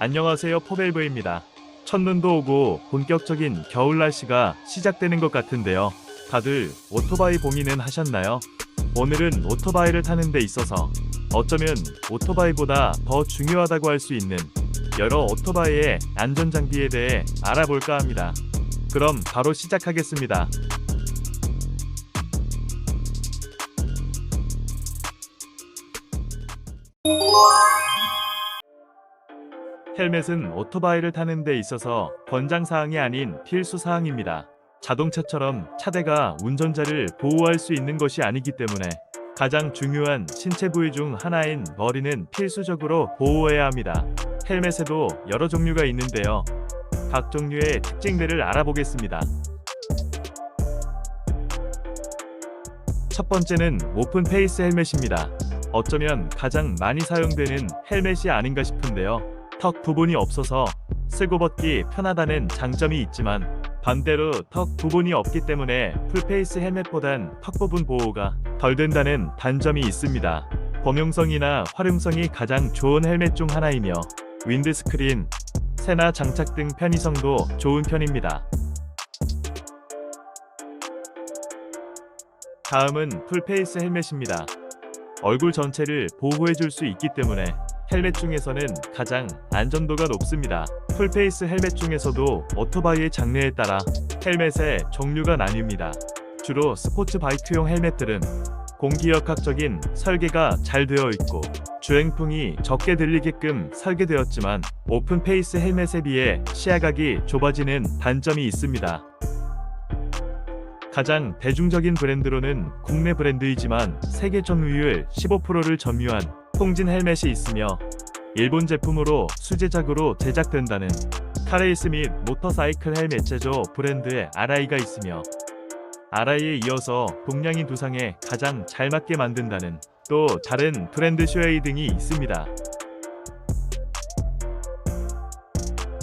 안녕하세요 포벨브입니다. 첫눈도 오고 본격적인 겨울 날씨가 시작되는 것 같은데요. 다들 오토바이 봉인은 하셨나요? 오늘은 오토바이를 타는 데 있어서 어쩌면 오토바이보다 더 중요하다고 할 수 있는 여러 오토바이의 안전장비에 대해 알아볼까 합니다. 그럼 바로 시작하겠습니다. 헬멧은 오토바이를 타는 데 있어서 권장사항이 아닌 필수사항입니다. 자동차처럼 차대가 운전자를 보호할 수 있는 것이 아니기 때문에 가장 중요한 신체 부위 중 하나인 머리는 필수적으로 보호해야 합니다. 헬멧에도 여러 종류가 있는데요. 각 종류의 특징들을 알아보겠습니다. 첫 번째는 오픈 페이스 헬멧입니다. 어쩌면 가장 많이 사용되는 헬멧이 아닌가 싶은데요. 턱 부분이 없어서 쓰고 벗기 편하다는 장점이 있지만 반대로 턱 부분이 없기 때문에 풀페이스 헬멧보단 턱 부분 보호가 덜 된다는 단점이 있습니다. 범용성이나 활용성이 가장 좋은 헬멧 중 하나이며 윈드스크린, 세나 장착 등 편의성도 좋은 편입니다. 다음은 풀페이스 헬멧입니다. 얼굴 전체를 보호해 줄 수 있기 때문에 헬멧 중에서는 가장 안전도가 높습니다. 풀페이스 헬멧 중에서도 오토바이의 장르에 따라 헬멧의 종류가 나뉩니다. 주로 스포츠 바이크용 헬멧들은 공기역학적인 설계가 잘 되어 있고 주행풍이 적게 들리게끔 설계되었지만 오픈 페이스 헬멧에 비해 시야각이 좁아지는 단점이 있습니다. 가장 대중적인 브랜드로는 국내 브랜드이지만 세계 점유율 15%를 점유한 통진 헬멧이 있으며 일본 제품으로 수제작으로 제작된다는 카레이스 및 모터사이클 헬멧 제조 브랜드의 RI가 있으며 RI에 이어서 동양인 두상에 가장 잘 맞게 만든다는 또 다른 브랜드 슈웨이 등이 있습니다.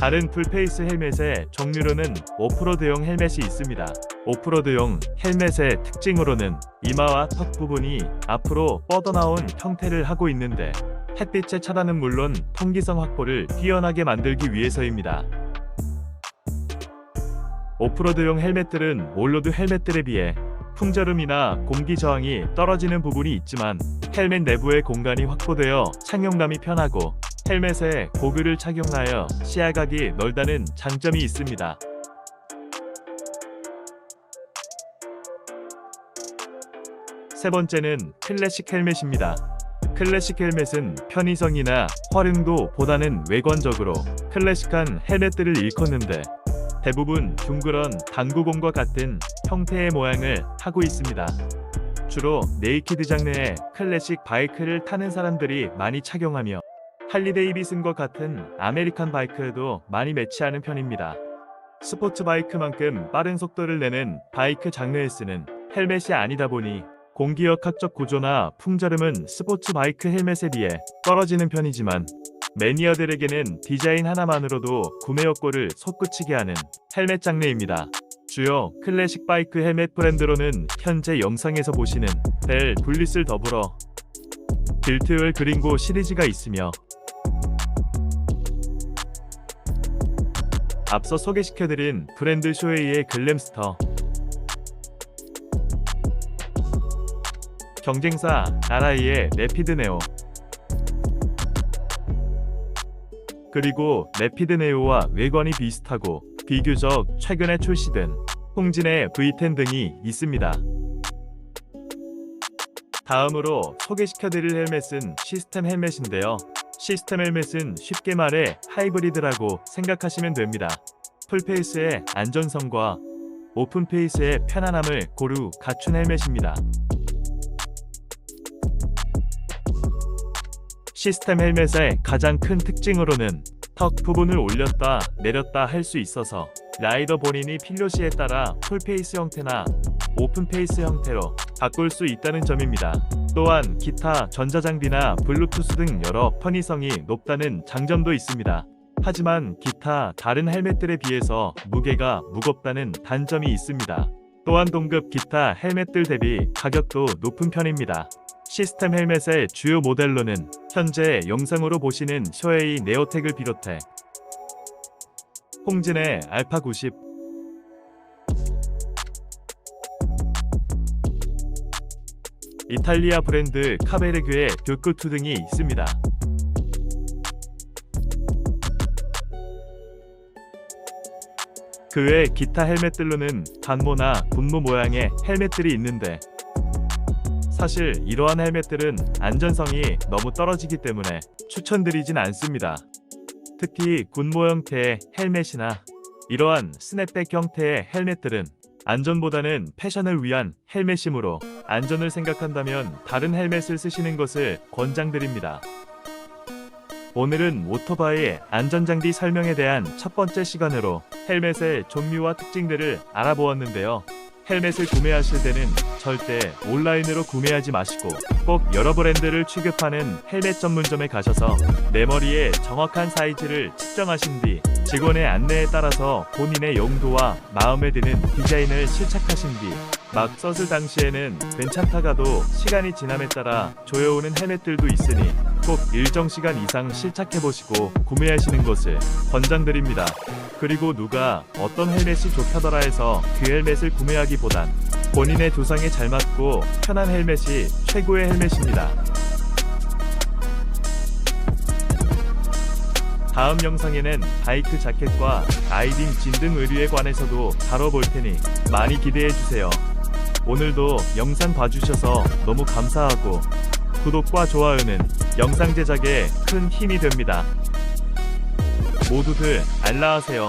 다른 풀페이스 헬멧의 종류로는 오프로드용 헬멧이 있습니다. 오프로드용 헬멧의 특징으로는 이마와 턱 부분이 앞으로 뻗어나온 형태를 하고 있는데 햇빛의 차단은 물론 통기성 확보를 뛰어나게 만들기 위해서입니다. 오프로드용 헬멧들은 올로드 헬멧들에 비해 풍절음이나 공기 저항이 떨어지는 부분이 있지만 헬멧 내부의 공간이 확보되어 착용감이 편하고 헬멧에 고글을 착용하여 시야각이 넓다는 장점이 있습니다. 세 번째는 클래식 헬멧입니다. 클래식 헬멧은 편의성이나 활용도 보다는 외관적으로 클래식한 헬멧들을 일컫는데 대부분 둥그런 당구공과 같은 형태의 모양을 하고 있습니다. 주로 네이키드 장르의 클래식 바이크를 타는 사람들이 많이 착용하며 할리 데이비슨과 같은 아메리칸 바이크에도 많이 매치하는 편입니다. 스포츠 바이크만큼 빠른 속도를 내는 바이크 장르에 쓰는 헬멧이 아니다 보니 공기역 학적 구조나 풍절음은 스포츠 바이크 헬멧에 비해 떨어지는 편이지만 매니아들에게는 디자인 하나만으로도 구매 욕구를 솟구치게 하는 헬멧 장르입니다. 주요 클래식 바이크 헬멧 브랜드로는 현재 영상에서 보시는 벨 블리스를 더불어 빌트웰 그린고 시리즈가 있으며 앞서 소개시켜드린 브랜드 쇼웨이의 글램스터 경쟁사 나라이의 레피드 네오 그리고 레피드 네오와 외관이 비슷하고 비교적 최근에 출시된 홍진의 V10 등이 있습니다. 다음으로 소개시켜드릴 헬멧은 시스템 헬멧인데요. 시스템 헬멧은 쉽게 말해 하이브리드라고 생각하시면 됩니다. 풀페이스의 안전성과 오픈페이스의 편안함을 고루 갖춘 헬멧입니다. 시스템 헬멧의 가장 큰 특징으로는 턱 부분을 올렸다 내렸다 할 수 있어서 라이더 본인이 필요시에 따라 풀페이스 형태나 오픈페이스 형태로 바꿀 수 있다는 점입니다. 또한 기타 전자장비나 블루투스 등 여러 편의성이 높다는 장점도 있습니다. 하지만 기타 다른 헬멧들에 비해서 무게가 무겁다는 단점이 있습니다. 또한 동급 기타 헬멧들 대비 가격도 높은 편입니다. 시스템 헬멧의 주요 모델로는 현재 영상으로 보시는 쇼에이 네오텍을 비롯해 홍진의 알파 90, 이탈리아 브랜드 카베르규의 뷰크2 등이 있습니다. 그 외 기타 헬멧들로는 단모나 분모 모양의 헬멧들이 있는데 사실 이러한 헬멧들은 안전성이 너무 떨어지기 때문에 추천드리진 않습니다. 특히 군모 형태의 헬멧이나 이러한 스냅백 형태의 헬멧들은 안전보다는 패션을 위한 헬멧이므로 안전을 생각한다면 다른 헬멧을 쓰시는 것을 권장드립니다. 오늘은 오토바이 안전장비 설명에 대한 첫 번째 시간으로 헬멧의 종류와 특징들을 알아보았는데요. 헬멧을 구매하실 때는 절대 온라인으로 구매하지 마시고 꼭 여러 브랜드를 취급하는 헬멧 전문점에 가셔서 내 머리의 정확한 사이즈를 측정하신 뒤 직원의 안내에 따라서 본인의 용도와 마음에 드는 디자인을 실착하신 뒤 막 썼을 당시에는 괜찮다가도 시간이 지남에 따라 조여오는 헬멧들도 있으니 꼭 일정 시간 이상 실착해보시고 구매하시는 것을 권장드립니다. 그리고 누가 어떤 헬멧이 좋다더라 해서 그 헬멧을 구매하기보단 본인의 두상에 잘 맞고 편한 헬멧이 최고의 헬멧입니다. 다음 영상에는 바이크 자켓과 라이딩 진 등 의류에 관해서도 다뤄볼 테니 많이 기대해 주세요. 오늘도 영상 봐주셔서 너무 감사하고 구독과 좋아요는 영상 제작에 큰 힘이 됩니다. 모두들 알라하세요.